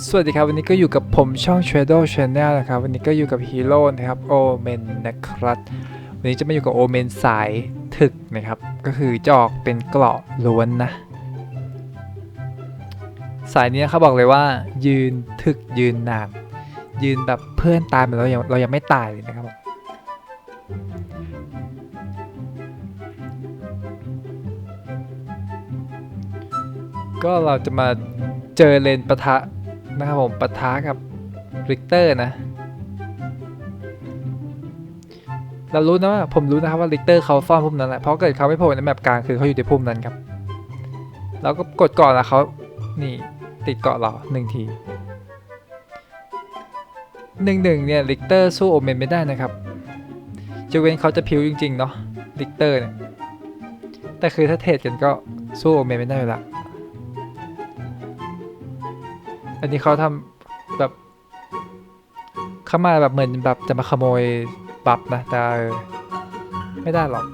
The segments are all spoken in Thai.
สวัสดีครับ วันนี้ก็อยู่กับผมช่อง Shadow Channel นะครับ วันนี้ก็อยู่กับฮีโร่นะครับโอเมนนะครับ วันนี้จะมาอยู่กับโอเมนสายถึกนะครับ ก็คือจอกเป็นเกราะล้วนนะ สายนี้เขาบอกเลยว่า ยืนถึกยืนนาน ยืนแบบเพื่อนตายไปแล้วยังเรายังไม่ตายเลยนะครับก็เราจะมาเจอเลนปะทะ นะครับผมปะทะกับริกเตอร์นะ เรารู้นะว่าผมรู้นะครับว่าริกเตอร์เขาซ่อนพุ่มนั้นแหละเพราะเกิดเขาไม่โผล่ในแมปกลางคือเขาอยู่ในพุ่มนั้นครับเราก็กดก่อนแล้วเขานี่ติดเกาะเราหนึ่งทีหนึ่งหนึ่งเนี่ยริกเตอร์สู้โอเมนไม่ได้นะครับจะเว้นเขาจะพิวจริงๆเนาะริกเตอร์เนี่ยแต่คือถ้าเทรดกันก็สู้โอเมนไม่ได้อยู่ละ อันนี้เขาทำแบบเข้ามาแบบเหมือนแบบจะมาขโมยบัฟนะแต่ไม่ได้หรอก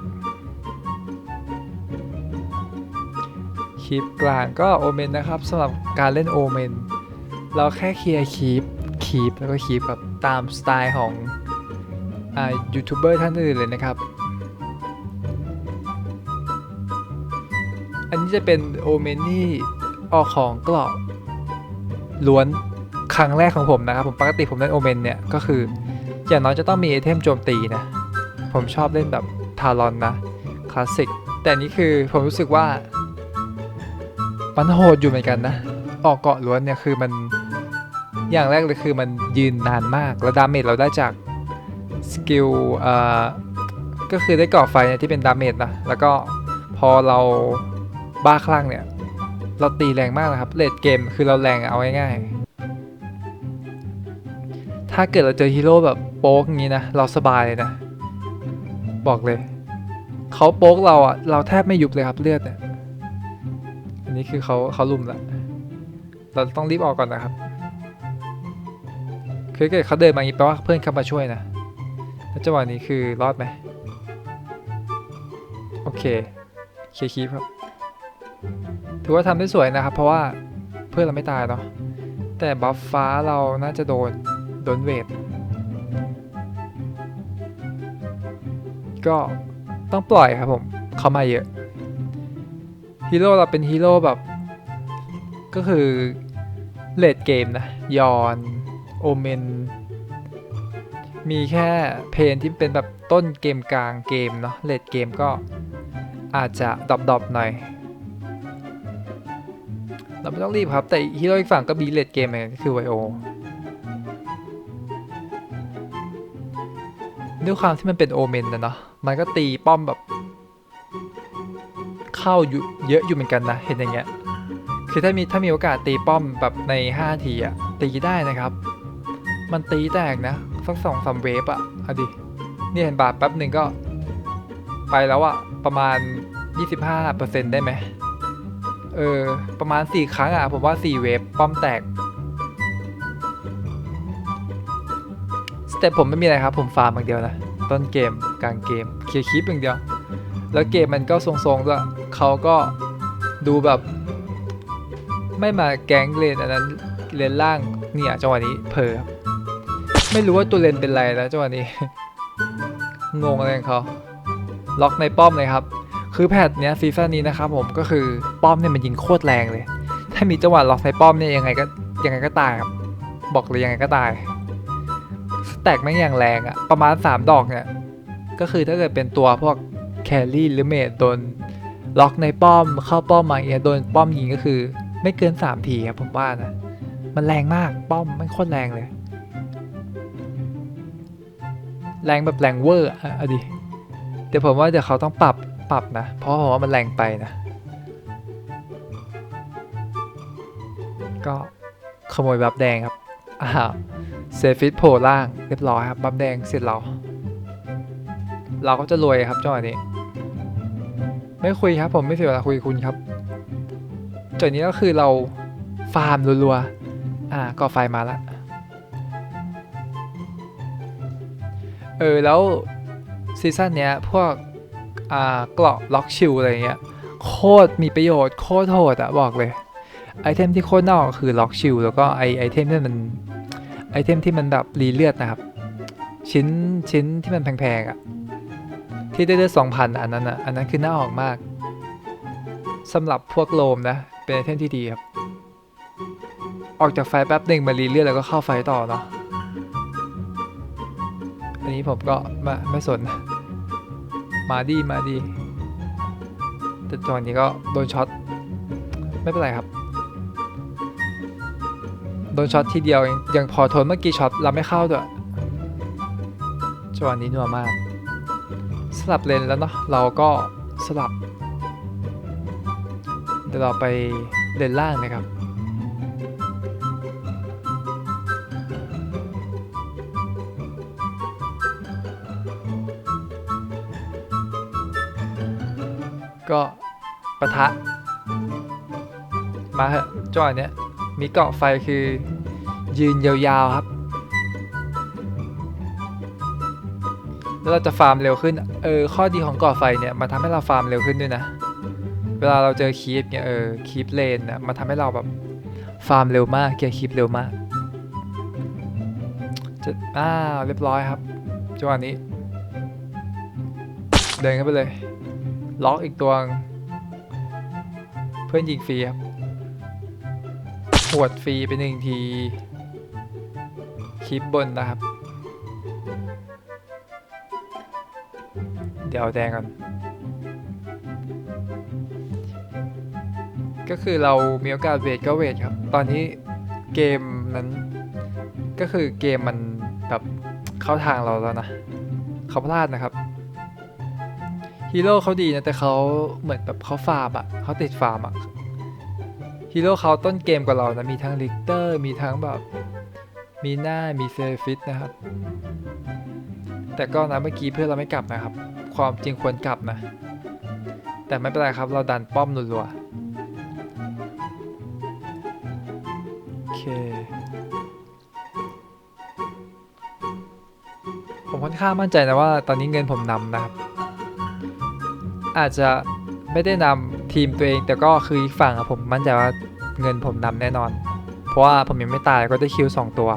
คีปกลางก็โอเมนนะครับสำหรับการเล่นโอเมนเราแค่เคลียร์คีปคีปแล้วก็คีปแบบตามสไตล์ของอ่ายูทูบเบอร์ท่านอื่นเลยนะครับ อันนี้จะเป็นโอเมนที่ออกของกรอบ ล้วนครั้งแรกของผมนะครับ ผมปกติผมเล่นโอเมนเนี่ยก็คืออย่างน้อยจะต้องมีไอเทมโจมตีนะ ผมชอบเล่นแบบทารอนนะคลาสสิกแต่นี้คือผมรู้สึกว่ามันโหดอยู่เหมือนกันนะ ออกเกาะล้วนเนี่ยคือมันอย่างแรกเลยคือมันยืนนานมาก แล้วดาเมจเราได้จากสกิลเอ่อก็คือได้เกาะไฟเนี่ยที่เป็นดาเมจนะแล้วก็พอเราบ้าคลั่งเนี่ย เราตีแรงมากนะครับเลดเกมคือเราแรงเอาง่ายๆ ถ้าเกิดเราเจอฮีโร่แบบโป๊กงี้นะ เราสบายเลยนะ บอกเลย เขาโป๊กเราอะเราแทบไม่ยุบเลยครับเลือดเนี่ยอันนี้คือเขาเขาลุมละเราต้องรีบออกก่อนนะครับคือเกิดเขาเดินมาอย่างนี้แปลว่าเพื่อนเข้ามาช่วยนะแล้วจังหวะนี้คือรอดไหมโอเคเคลียร์คีปครับ ถือว่าทำได้สวยนะครับ เพราะว่าเพื่อนเราไม่ตายเนาะแต่บัฟฟ้าเราน่าจะโดน โดนเวท ก็ต้องปล่อยครับผม เขามาเยอะฮีโร่เราเป็นฮีโร่แบบ ก็คือเลดเกมนะ ยอนโอเมน มีแค่เพนที่เป็นแบบต้นเกมกลางเกมเนาะเลดเกมก็อาจจะดอปๆหน่อย เราไม่ต้องรีบครับ แต่ฮีโร่อีกฝั่งก็บีเลดเกมเอนกันคือไวโอด้วยความที่มันเป็นโอเมนนะเนาะมันก็ตีป้อมแบบ เข้าอยู่เยอะอยู่เหมือนกันนะ เห็นอย่างเงี้ยคือถ้ามีถ้ามีโอกาสตีป้อมแบบใน5ทีอะตีได้นะครับ มันตีแตกนะสักสองสามเวฟอะอาดิเนี่ยเห็นบาทแป๊บหนึ่งก็ ไปแล้วอะประมาณ 25%ได้ไหม เออ ประมาณ 4 ครั้งอะ ผมว่า 4 เวฟป้อมแตก สเต็ปผมไม่มีอะไรครับ ผมฟาร์มอย่างเดียวนะ ต้นเกมกลางเกม เคลียร์คลิปอย่างเดียว แล้วเกมมันก็ทรงๆด้วยเขาก็ดูแบบ ไม่มาแก๊งเลนอันนั้นเลนล่างเนี่ยจังหวะนี้เพอครับไม่รู้ว่าตัวเลนเป็นไรแล้วจังหวะนี้ งงอะไรของเขาล็อกในป้อมเลยครับ คือแพทเนี้ยซีซั่นนี้นะครับผมก็คือป้อมเนี่ยมันยิงโคตรแรงเลย ถ้ามีจังหวะล็อกในป้อมเนี่ยยังไงก็ยังไงก็ตายครับบอกเลยยังไงก็ตายสแต็กแม่งอย่างแรงอะประมาณ 3 ดอกเนี่ยก็คือถ้าเกิดเป็นตัวพวกแครี่หรือเมดโดนล็อกในป้อมเข้าป้อมมาเงี้ยโดนป้อมยิงก็คือ ไม่เกิน 3 ทีครับผมว่านะมันแรงมากป้อมมันโคตรแรงเลย แรงแบบแรงเวอร์อะดิเดี๋ยวผมว่าเดี๋ยวเขาต้องปรับ ปรับนะ เพราะผมว่ามันแรงไปนะ ก็ขโมยบัฟแดงครับ อ้าวเซฟิตโผล่ล่างเรียบร้อยครับบัฟแดงเสร็จเรา เราก็จะรวยครับจังหวะนี้ ไม่คุยครับผมไม่เสียเวลาคุยคุณครับจุดนี้ก็คือเราฟาร์มรัวๆ อ่าก่อไฟมาล้วเออ แล้วซีซั่นเนี้ยพวก เกราะล็อกชิลอะไรเงี้ยโคตรมีประโยชน์โคตรโหดอะบอกเลย ไอเทมที่โคตรน่าออกคือล็อกชิลแล้วก็ไอไอเทมที่มันไอเทมที่มันแบบรีเลือดนะครับ ชิ้นชิ้นที่มันแพงๆอะที่ได้เลือดสองพันอันนั้นอะอันนั้นคือน่าออกมากสำหรับพวกโลมนะ เป็นไอเทมที่ดีครับ ออกจากไฟแป๊บหนึ่งมารีเลือดแล้วก็เข้าไฟต่อเนาะอันนี้ผมก็ไมาไม่สน มาดีมาดี แต่ตอนนี้ก็โดนช็อต ไม่เป็นไรครับ โดนช็อตทีเดียวเองยังพอทนเมื่อกี้ช็อตเราไม่เข้าด้วยจังหวะนี้นัวมาก สลับเลนแล้วเนาะเราก็สลับ เดี๋ยวเราไปเลนล่างนะครับ ก็ปะทะ มาเหอะจอยเนี้ยมีเกาะไฟคือยืนยาวๆครับ แล้วเราจะฟาร์มเร็วขึ้น เออ ข้อดีของเกาะไฟเนี่ยมันทำให้เราฟาร์มเร็วขึ้นด้วยนะ เวลาเราเจอคีปเนี่ยเออคีปเลนนะมันทำให้เราแบบฟาร์มเร็วมากเกียร์คีปเร็วมากจะอ้าวเรียบร้อยครับจังหวะนี้ เดินเข้าไปเลย ล็อกอีกตัว เพื่อนยิงฟรีครับหวดฟรีไปหนึ่งที คลิปบนนะครับ เดี๋ยวเอาแดงก่อน ก็คือเรามีโอกาสเวทก็เวทครับ ตอนนี้เกมนั้น ก็คือเกมมันแบบเข้าทางเราแล้วนะ เขาพลาดนะครับ ฮีโร่เขาดีนะ แต่เขาเหมือนแบบเขาฟาร์มอะเขาติดฟาร์มอะฮีโร่เขาต้นเกมกว่าเรานะ มีทั้งลิกเตอร์ มีทั้งแบบ มีหน้ามีเซฟิตนะครับ แต่ก็นะเมื่อกี้เพื่อนเราไม่กลับนะครับ ความจริงควรกลับนะ แต่ไม่เป็นไรครับเราดันป้อมรัวๆโอเค ผมค่อนข้างมั่นใจนะว่าตอนนี้เงินผมนำนะครับ อาจจะไม่ได้นำทีมตัวเอง แต่ก็คืออีกฝั่งอะผมมั่นใจว่าเงินผมนำแน่นอน เพราะว่าผมยังไม่ตายก็ได้คิวสองตัว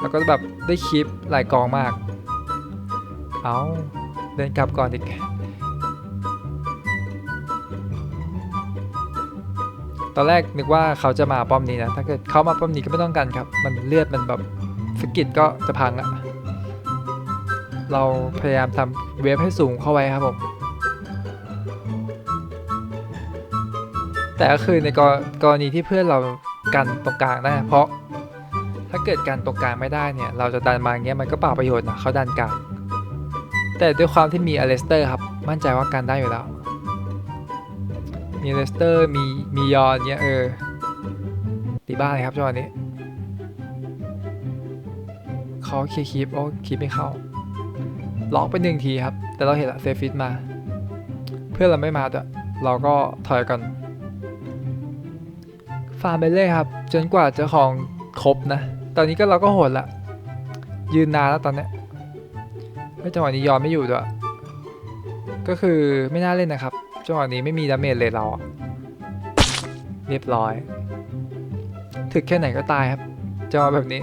แล้วก็แบบได้คลิปหลายกองมาก เอาเดินกลับก่อนอีกตอนแรกนึกว่าเขาจะมาป้อมนี้นะ ถ้าเกิดเขามาป้อมนี้ก็ไม่ต้องกันครับ มันเลือดมันแบบสกิดก็จะพังอะ เราพยายามทำเวฟให้สูงเข้าไว้ครับผมแต่ก็คือในกรกรณีที่เพื่อนเรากันตรงกลางได้เพราะถ้าเกิดกันตรงกลางไม่ได้เนี่ย เราจะดันมาอย่างเงี้ยมันก็เปล่าประโยชน์นะเขาดันกลางแต่ด้วยความที่มีอเลสเตอร์ครับ มั่นใจว่ากันได้อยู่แล้ว มีอเลสเตอร์มีมียอนเงี้ยเออตีบ้านเลยครับจังหวะนี้เขาเคียร์คลิปโอ้คลิปไม่เข้า ล็อกไปหนึ่งทีครับ แต่เราเห็นละเซฟิตมา เพื่อนเราไม่มาด้วยเราก็ถอยกันฟาร์มไปเรื่อยครับ จนกว่าจะของครบนะ ตอนนี้ก็เราก็โหดละยืนนานแล้วตอนเนี้ยเฮ้ยจังหวะนี้ยอมไม่อยู่ด้วยก็คือไม่น่าเล่นนะครับจังหวะนี้ไม่มีดาเมจเลยเราเรียบร้อย ถึกแค่ไหนก็ตายครับจังหวะแบบนี้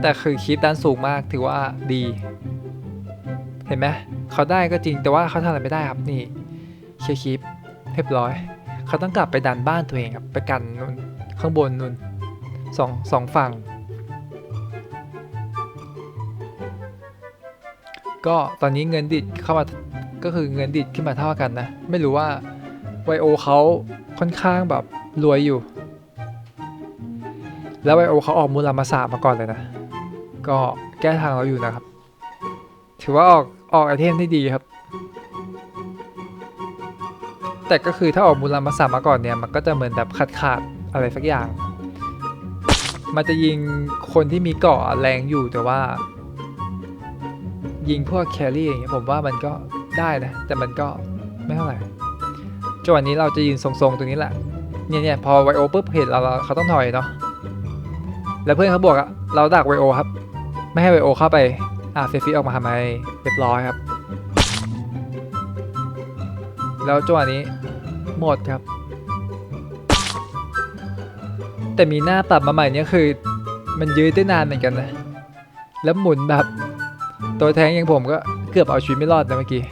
แต่คือคลิปด้านสูงมากถือว่าดี เห็นไหมเขาได้ก็จริงแต่ว่าเขาทำอะไรไม่ได้ครับนี่เคลียร์คลิปเรียบร้อย เขาต้องกลับไปดันบ้านตัวเองครับไปกันบนข้างบนนู่นสองสองฝั่ง ก็ตอนนี้เงินดิดเข้ามาก็คือเงินดิดขึ้นมาเท่ากันนะ ไม่รู้ว่าไวโอเขาค่อนข้างแบบรวยอยู่ แล้วไวโอเขาออกมูลมาสามาก่อนเลยนะ ก็แก้ทางเราอยู่นะครับ ถือว่าออก ออกไอเทมได้ดีครับ แต่ก็คือถ้าออกมูลมาสามมาก่อนเนี่ย มันก็จะเหมือนแบบขาดขาดๆอะไรสักอย่าง มันจะยิงคนที่มีเกาะแรงอยู่แต่ว่า ยิงพวกแครี่อย่างเงี้ยผมว่ามันก็ได้นะ แต่มันก็ไม่เท่าไหร่จังหวะนี้เราจะยืนทรงๆตรงนี้แหละเนี่ยเนี่ยพอไวโอปุ๊บเห็นเราเขาต้องถอยเนาะแล้วเพื่อนเขาบอกอะเราดักไวโอครับ ไม่ให้ไวโอเข้าไป อ่าเซฟิออกมาทำไม รียบร้อยครับ แล้วจังหวะนี้หมดครับ แต่มีหน้าปรับมาใหม่เนี่ยคือ มันยืดได้นานเหมือนกันนะ แล้วหมุนแบบ ตัวแทงอย่างผมก็เกือบเอาชีวิตไม่รอดนะเมื่อกี้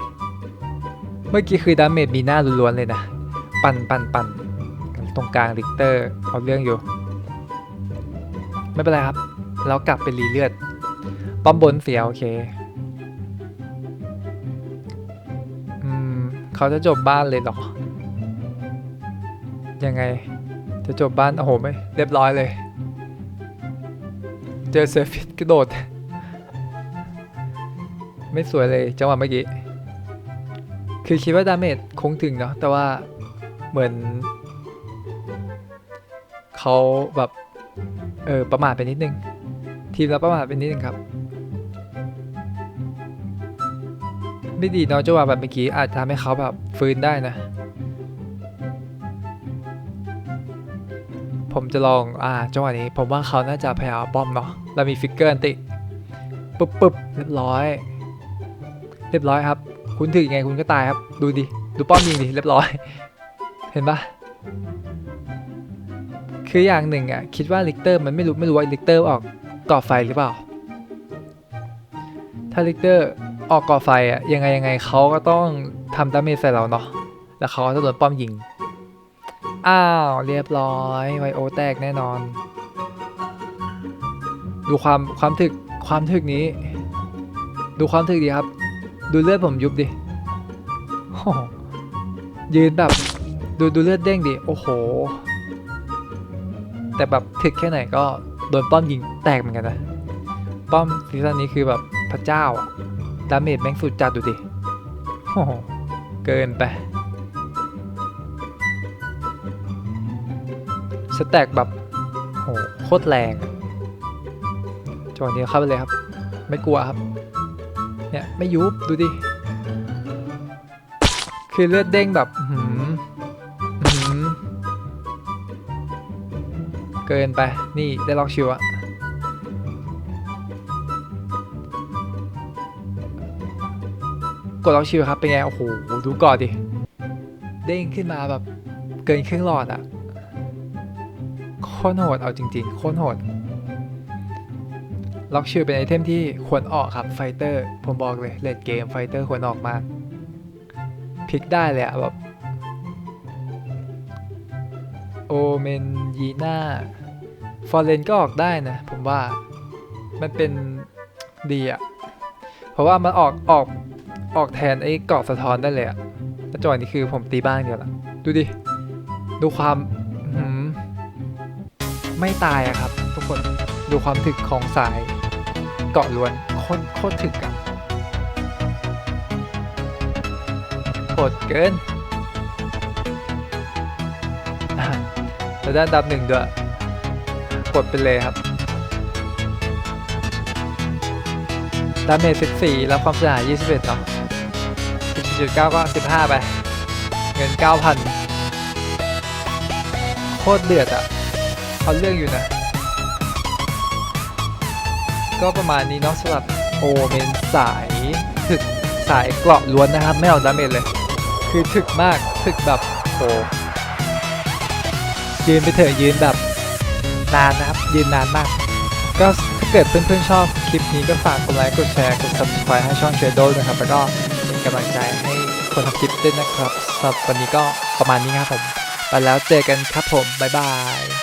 เมื่อกี้คือดาเมจมีหน้าล้วนๆเลยนะ ปั่นปั่นปั่นตรงกลางลิกเตอร์ เอาเรื่องอยู่ ไม่เป็นไรครับ แล้วกลับไปรีเลือดป้อมบนเสียโอเค เขาจะจบบ้านเลยหรอ ยังไง จะจบบ้าน โอ้โหไม่เรียบร้อยเลย เจอเซฟิตกระโดด ไม่สวยเลยจังหวะเมื่อกี้ คือคิดว่าดาเมจคงถึงเนาะ แต่ว่าเหมือน เขาแบบ เออประมาทไปนิดนึง ทีมเราประมาทไปนิดนึงครับ ไม่ดีเนาะจังหวะแบบเมื่อกี้อาจทำให้เขาแบบฟื้นได้นะ ผมจะลองอ่าจังหวะนี้ผมว่าเขาน่าจะพยายามเอาป้อมเนาะเรามีฟิกเกอร์อันติปุ๊บปุ๊บเรียบร้อย เรียบร้อยครับ คุณถือยังไงคุณก็ตายครับ ดูดิ ดูป้อมยิงดิเรียบร้อย เห็นปะคืออย่างหนึ่งอะคิดว่าลิกเตอร์มันไม่รู้ไม่รู้ว่าลิกเตอร์ออกก่อไฟหรือเปล่า ถ้าลิกเตอร์ ออกก่อไฟอะยังไงยังไงเขาก็ต้องทำดาเมจใส่เราเนาะแล้วเขาก็จะโดนป้อมยิง อ้าว เรียบร้อยไวโอแตกแน่นอน ดูความความถึกความถึกนี้ ดูความถึกดีครับ ดูเลือดผมยุบดิโอ้ยืนแบบ ดูดูเลือดเด้งดิ โอ้โห แต่แบบถึกแค่ไหนก็โดนป้อมยิงแตกเหมือนกันนะ ป้อมซีซั่นนี้คือแบบพระเจ้าอะ ดาเมจแม่งสุดจัดดูดิโอ้โหเกินไป สแต็กแบบโหโคตรแรงอะจังหวะนี้เข้าไปเลยครับ ไม่กลัวครับ เนี่ย ไม่ยุบดูดิ คือเลือดเด้งแบบหืมหืมเกินไป นี่ได้ล็อกชิวอะ กดล็อกชิวครับเป็นไง โอ้โห ดูก่อนดิ เด้งขึ้นมาแบบเกินครึ่งหลอดอะโคตรโหดเอาจริงๆ โคตรโหด ล็อกชิลเป็นไอเทมที่ควรออกครับไฟเตอร์ ผมบอกเลยเลดเกมไฟเตอร์ควรออกมากพลิกได้เลยอะแบบโอเมนยีน่าฟอร์เรนก็ออกได้นะ ผมว่ามันเป็นดีอะเพราะว่ามันออกออก ออกแทนไอ้เกาะสะท้อนได้เลยอะแล้วจังหวะนี้คือผมตีบ้างเดียวละดูดิ ดูความหือไม่ตายอะครับ ทุกคนดูความถึกของสายเกาะล้วนโคตรโคตรถึกอะโหดเกินอะแล้วด้านดับหนึ่งด้วยกดไปเลยครับดาเมจ14แล้วความเสียหาย21เนาะ 14.9ก็15ไป เงิน9,000โคตรเดือดอะเอาเรื่องอยู่นะ ก็ประมาณนี้เนาะสำหรับโอเมนสายถึกสายเกราะล้วนนะครับ ไม่เอาดาเมจเลย คือถึกมากถึกแบบโอ้ยืนไปเถอะยืนแบบนานนะครับ ยืนนานมากก็ถ้าเกิดเพื่อนๆชอบคลิปนี้ก็ฝากกดไลค์ กดแชร์ กด subscribe ให้ช่องเชโดนะครับ แล้วก็ กำลังใจให้คนทำคลิปด้วยนะครับสำหรับวันนี้ก็ประมาณนี้ครับผม ไปแล้วเจอกันครับผม บ๊ายบาย